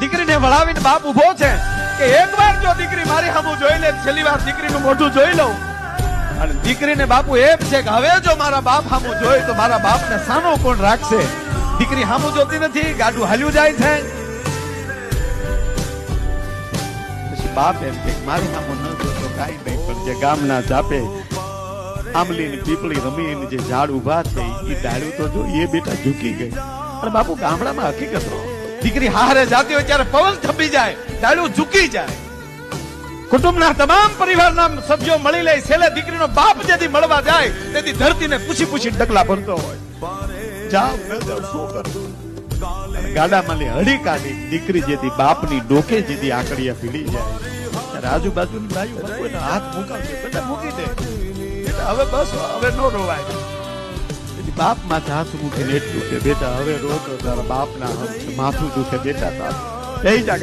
દીકરીને વળાવીને બાપ ઊભો છે કે એકવાર જો દીકરી મારી સામું જોઈ લે, છેલ્લી વાર દીકરીનું મોઢું જોઈ લઉં. અને દીકરીને બાપુ એમ છે કે હવે જો મારા બાપ સામું જોઈ, તો મારા બાપને સાનો કોણ રાખશે? દીકરી સામું જોતી નથી, ગાડું હાલ્યું જાય છે. પછી બાપ એમ કે મારી સામું ન જોતો કાંઈ નહીં, પણ જે ગામના જાપે આમલી ને પીપળી રમીને જે ઝાડ ઊભા છે એ ડાળું તો જો, એ બેટા ઝૂકી ગઈ. અને બાપુ, ગામડામાં હકીકત રહો દીકરી હારે જાતી હોય ત્યારે પવન થંભી જાય ડાળું ઝૂકી જાય. કુટુંબના તમામ પરિવારના સભ્યો મળી લે, છેલ્લે દીકરીનો બાપ જેથી મળવા જાય, તેથી ધરતીને પૂછી પૂછી ડગલા ભરતો હોય. જાઓ શું ગાડામાં હળી કાઢી, દીકરી જેથી બાપની ડોકે જેથી આકડિયા પીડી જાય. ત્યારે આજુબાજુની બાઈઓ હાથ મૂકાવશે, બધા મૂકી દે. હવે બસ, હવે નો રોવાય. બાપ માથે હાથ મૂકીને એટલું કે બેટા હવે રો તો તારા બાપના માથું દુખે બેટા તારું. જા